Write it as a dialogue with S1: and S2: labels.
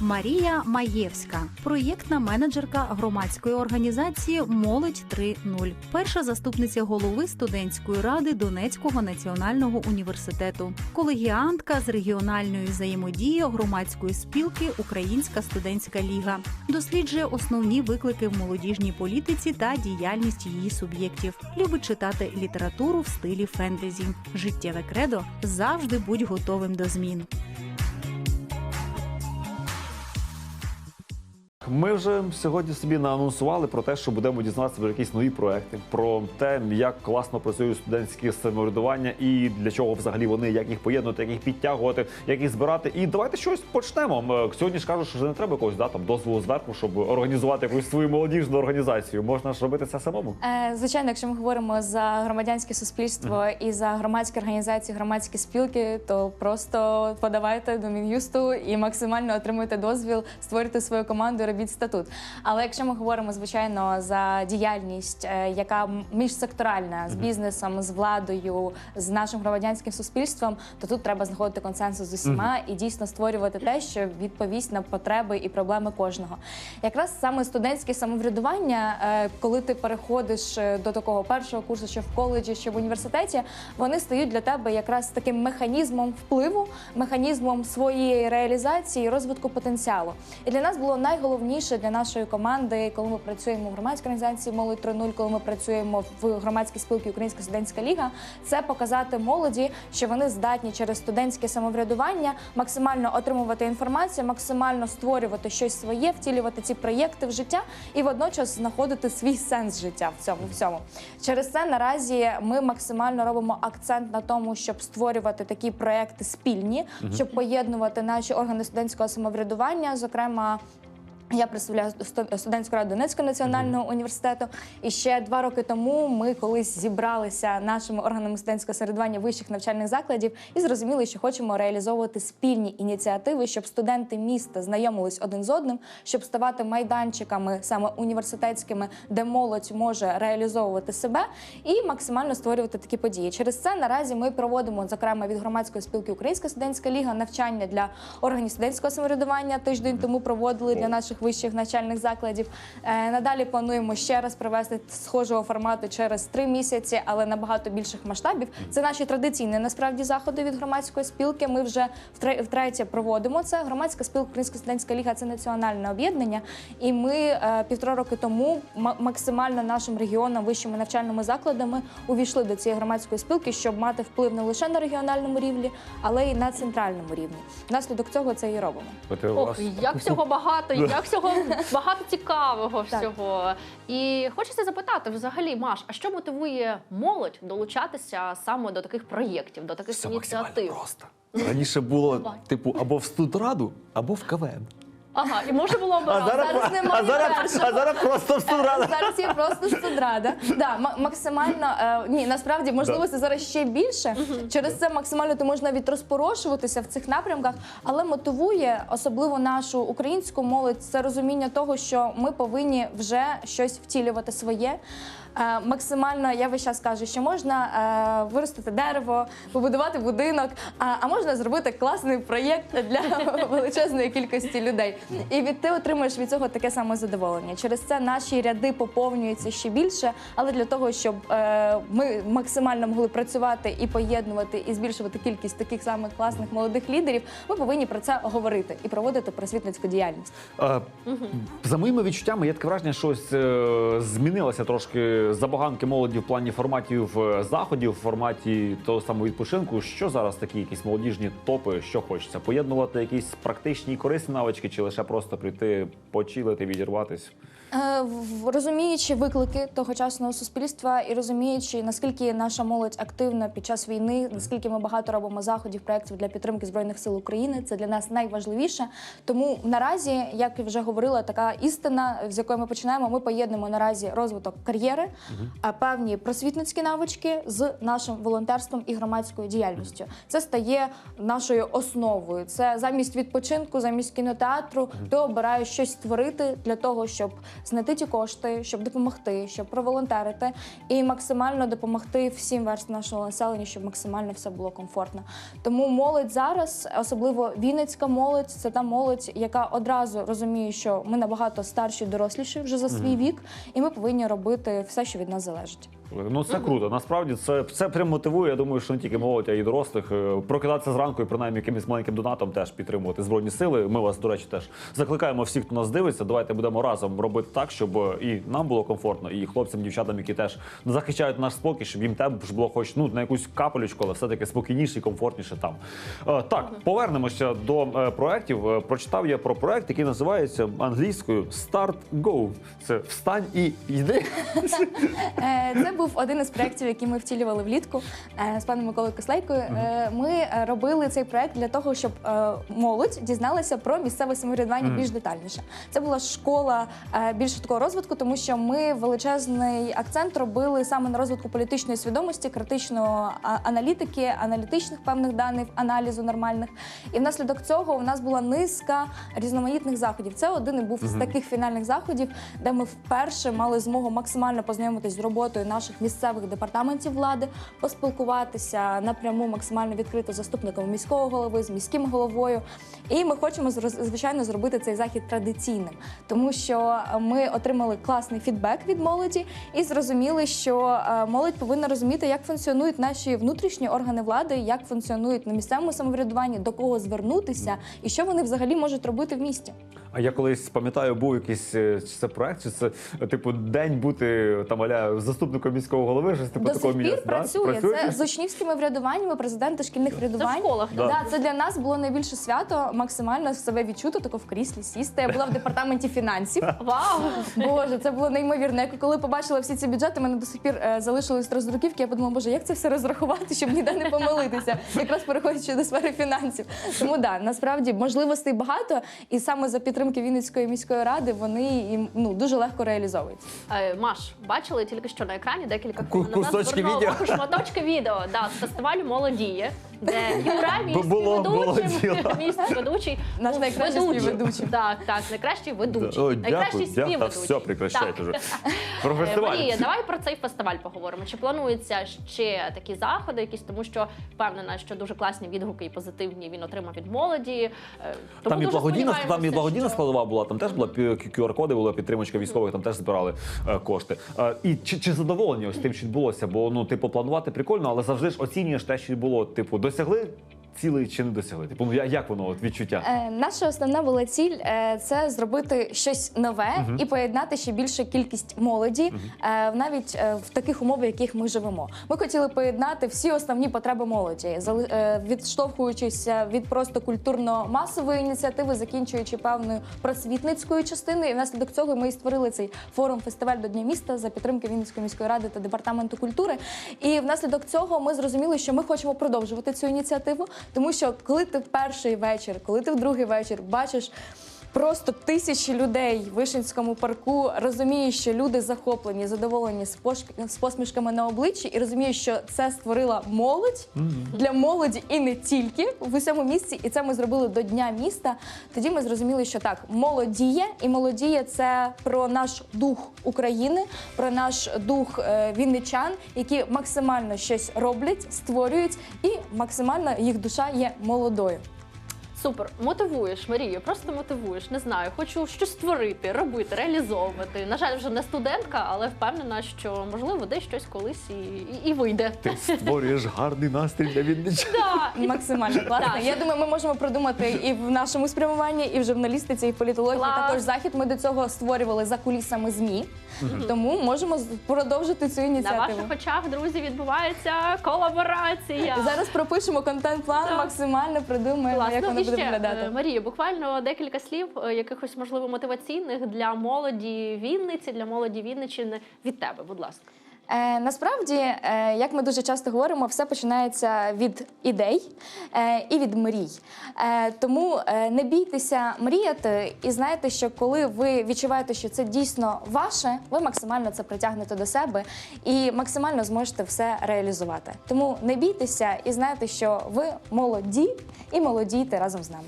S1: Марія Маєвська, проєктна менеджерка громадської організації Молодь 3.0, перша заступниця голови студентської ради Донецького національного університету, колегіантка з регіональної взаємодії громадської спілки Українська студентська ліга, досліджує основні виклики в молодіжній політиці та діяльність її суб'єктів. Любить читати літературу в стилі фентезі. Життєве кредо завжди будь готовим до змін.
S2: Ми вже сьогодні собі наанонсували про те, що будемо дізнаватися про якісь нові проекти, про те, як класно працюють студентські самоврядування і для чого взагалі вони, як їх поєднувати, як їх підтягувати, як їх збирати. І давайте щось почнемо. Сьогодні ж кажуть, що вже не треба якогось да, там, дозволу зверху, щоб організувати якусь свою молодіжну організацію. Можна ж робити це самому.
S3: Е, Звичайно, якщо ми говоримо за громадянське суспільство і за громадські організації, громадські спілки, то просто подавайте до мін'юсту і максимально отримуйте дозвіл, створюйте свою команду, робіть статут. Але якщо ми говоримо звичайно за діяльність, е, яка міжсекторальна з бізнесом, з владою, з нашим громадянським суспільством, то тут треба знаходити консенсус з усіма і дійсно створювати те, що відповість на потреби і проблеми кожного. Якраз саме студентське самоврядування, е, коли ти переходиш е, до такого першого курсу, чи в коледжі, чи в університеті, вони стають для тебе якраз таким механізмом впливу, механізмом своєї реалізації і розвитку потенціалу. І для нас було найголовніше для нашої команди, коли ми працюємо в громадській організації Молодь 3.0, коли ми працюємо в громадській спілці Українська студентська ліга, це показати молоді, що вони здатні через студентське самоврядування максимально отримувати інформацію, максимально створювати щось своє, втілювати ці проєкти в життя і водночас знаходити свій сенс життя в цьому всьому. Через це наразі ми максимально робимо акцент на тому, щоб створювати такі проекти спільні, щоб поєднувати наші органи студентського самоврядування, зокрема. Я представляю сту- студентську раду Донецького національного університету. І ще два роки тому ми колись зібралися нашими органами студентського середування вищих навчальних закладів і зрозуміли, що хочемо реалізовувати спільні ініціативи, щоб студенти міста знайомились один з одним, щоб ставати майданчиками саме університетськими, де молодь може реалізовувати себе і максимально створювати такі події. Через це наразі ми проводимо, зокрема від громадської спілки Українська студентська ліга, навчання для органів студентського самоврядування. Тиждень тому проводили для наших вищих навчальних закладів. Е, Надалі плануємо ще раз провести схожого формату через три місяці, але набагато більших масштабів. Це наші традиційні насправді заходи від громадської спілки. Ми вже втретє проводимо це. Громадська спілка Українська студентська ліга це національне об'єднання. І ми е, півтора роки тому максимально нашим регіонам, вищими навчальними закладами увійшли до цієї громадської спілки, щоб мати вплив не лише на регіональному рівні, але й на центральному рівні. Внаслідок цього це і робимо.
S4: Ох, як всього багато, як всього багато цікавого всього. І хочеться запитати взагалі, Маш, а що мотивує молодь долучатися саме до таких проєктів, до таких
S2: Все максимально
S4: ініціатив?
S2: просто. Раніше було типу або в студраду, або в КВН.
S4: Ага, і можна було обирати.
S3: зараз немає
S2: а зараз,
S3: першого.
S2: а зараз просто в.
S3: Зараз є просто студрада. Да, ма- максимально е, ні, насправді можливості зараз ще більше. Через це максимально ти можеш навіть розпорошуватися в цих напрямках, але мотивує особливо нашу українську молодь це розуміння того, що ми повинні вже щось втілювати своє. Е, максимально я весь час кажу, що можна е, виростити дерево, побудувати будинок, а, можна зробити класний проєкт для величезної кількості людей. І від ти отримуєш від цього таке саме задоволення. Через це наші ряди поповнюються ще більше, але для того, щоб е, ми максимально могли працювати і поєднувати і збільшувати кількість таких самих класних молодих лідерів, ми повинні про це говорити і проводити просвітницьку діяльність.
S2: За моїми відчуттями, є таке враження, що змінилося трошки забаганки молоді в плані форматів е, заходів, в форматі того самого відпочинку. Що зараз такі якісь молодіжні топи? Що хочеться? Поєднувати якісь практичні і корисні навички, чи лише просто прийти, почилити, відірватись?
S3: Е, Розуміючи виклики тогочасного суспільства і розуміючи, наскільки наша молодь активна під час війни, наскільки ми багато робимо заходів, проєктів для підтримки збройних сил України, це для нас найважливіше. Тому наразі, як вже говорила, така істина, з якої ми починаємо, ми поєднуємо наразі розвиток кар'єри, а певні просвітницькі навички з нашим волонтерством і громадською діяльністю. Це стає нашою основою. Це замість відпочинку, замість кінотеатру, ти обираєш щось створити для того, щоб знайти ті кошти, щоб допомогти, щоб проволонтерити і максимально допомогти всім верстам нашого населення, щоб максимально все було комфортно. Тому молодь зараз, особливо вінницька молодь, це та молодь, яка одразу розуміє, що ми набагато старші, доросліші вже за свій вік, і ми повинні робити все, що від нас залежить.
S2: Ну це круто. Насправді це, це прям мотивує. Я думаю, що не тільки молодь, а й дорослих е, прокидатися зранку і принаймні якимось маленьким донатом теж підтримувати збройні сили. Ми вас, до речі, теж закликаємо всіх, хто нас дивиться. Давайте будемо разом робити так, щоб е, і нам було комфортно, і хлопцям, дівчатам, які теж захищають наш спокій, щоб їм теж було хоч ну на якусь капелючку, але все таки спокійніше і комфортніше там. Е, так, повернемося до проєктів. Прочитав я про проєкт, який називається англійською Start Go. Це встань і йди.
S3: Це був один із проєктів, які ми втілювали влітку е, з паном Миколою Кислейкою. Е, Ми е, робили цей проєкт для того, щоб молодь дізналася про місцеве самоврядування більш детальніше. Це була школа більш такого розвитку, тому що ми величезний акцент робили саме на розвитку політичної свідомості, критичної аналітики, аналітичних певних даних, аналізу нормальних. І внаслідок цього у нас була низка різноманітних заходів. Це один і був з таких фінальних заходів, де ми вперше мали змогу максимально познайомитись з роботою наших місцевих департаментів влади, поспілкуватися напряму максимально відкрито з заступником міського голови, з міським головою. І ми хочемо звичайно зробити цей захід традиційним, тому що ми отримали класний фідбек від молоді і зрозуміли, що е, молодь повинна розуміти, як функціонують наші внутрішні органи влади, як функціонують на місцевому самоврядуванні, до кого звернутися і що вони взагалі можуть робити в місті.
S2: А я колись пам'ятаю, був якийсь е, чи це проект, чи це е, типу день бути там аля заступником міського голови, щось типу
S3: До
S2: такого
S3: сих пір
S2: да?
S3: працює. Це з учнівськими врядуваннями, президенти шкільних врядувань.
S4: школах,
S2: Да.
S3: Да, це для нас було найбільше свято, максимально себе відчути, тако в кріслі сісти. Я була в департаменті фінансів.
S4: Вау!
S3: Боже, це було неймовірно. Я коли побачила всі ці бюджети, мене до сих пір е, залишились роздруківки. Я подумала, боже, як це все розрахувати, щоб ніде не помилитися, якраз переходячи до сфери фінансів. Тому да, насправді можливостей багато, і саме за підтримки Вінницької міської ради вони і, ну дуже легко реалізовуються.
S4: Е, Маш, бачили тільки що на екрані декілька хвилин назад
S2: кусочки відео.
S4: шматочки відео да, з фестивалю Молодіє, де Юра, мій
S2: Було- було
S4: співведучий,
S2: діло.
S4: мій співведучий,
S3: Наш найкращий співведучий.
S4: Так, так, найкращий ведучий.
S2: О,
S4: найкращий
S2: дякую, дякую. Та
S4: співведучий.
S2: все, прекращайте вже. Про
S4: Е,
S2: фестиваль.
S4: Марія, давай про цей фестиваль поговоримо. Чи плануються ще такі заходи, якісь тому, що впевнена, що дуже класні відгуки і позитивні він отримав від молоді. Е, Тому
S2: Там і
S4: дуже
S2: благодійна, там і благодійна
S4: що-
S2: складова була, там теж була QR-коди, була підтримочка військових, там теж збирали е, кошти. Е, і чи, чи задоволені ось тим, що відбулося? Бо ну, типу, планувати прикольно, але завжди ж оцінюєш те, що було. Типу, досягли цілий чи не досягли? Типу, ну я- як воно от відчуття?
S3: Е, наша основна була ціль е, це зробити щось нове і поєднати ще більшу кількість молоді, е, навіть е, в таких умовах, в яких ми живемо. Ми хотіли поєднати всі основні потреби молоді, зали- е, відштовхуючись е, від просто культурно-масової ініціативи, закінчуючи певною просвітницькою частиною. І внаслідок цього ми і створили цей форум фестиваль до Дня міста за підтримки Вінницької міської ради та департаменту культури. І внаслідок цього ми зрозуміли, що ми хочемо продовжувати цю ініціативу, тому що коли ти в перший вечір, коли ти в другий вечір бачиш. Просто тисячі людей в Вишинському парку розумієш, що люди захоплені, задоволені з, посмішками на обличчі, і розумієш, що це створила молодь для молоді і не тільки в усьому місці. І це ми зробили до Дня міста. Тоді ми зрозуміли, що так, молодіє, і молодіє це про наш дух України, про наш дух е, вінничан, які максимально щось роблять, створюють, і максимально їх душа є молодою.
S4: Супер, мотивуєш, Марію, просто мотивуєш. Не знаю, хочу щось створити, робити, реалізовувати. На жаль, вже не студентка, але впевнена, що можливо десь щось колись і, і, і вийде.
S2: Ти створюєш гарний настрій для Віннича.
S4: Да.
S3: Максимально класно. Я думаю, ми можемо продумати і в нашому спрямуванні, і в журналістиці, і в політології.
S4: Клас.
S3: Також захід ми до цього створювали за кулісами змі, тому можемо продовжити цю ініціативу.
S4: На ваших очах, друзі, відбувається колаборація.
S3: Зараз пропишемо контент-план, максимально придумаємо, як воно буде
S4: ще,
S3: виглядати.
S4: е, Марія, буквально декілька слів, е, якихось можливо мотиваційних для молоді Вінниці, для молоді Вінниччини від тебе, будь ласка.
S3: Е, насправді, е, як ми дуже часто говоримо, все починається від ідей е, і від мрій. Тому не бійтеся мріяти, і знайте, що коли ви відчуваєте, що це дійсно ваше, ви максимально це притягнете до себе і максимально зможете все реалізувати. Тому не бійтеся і знайте, що ви молоді і молодійте разом з нами.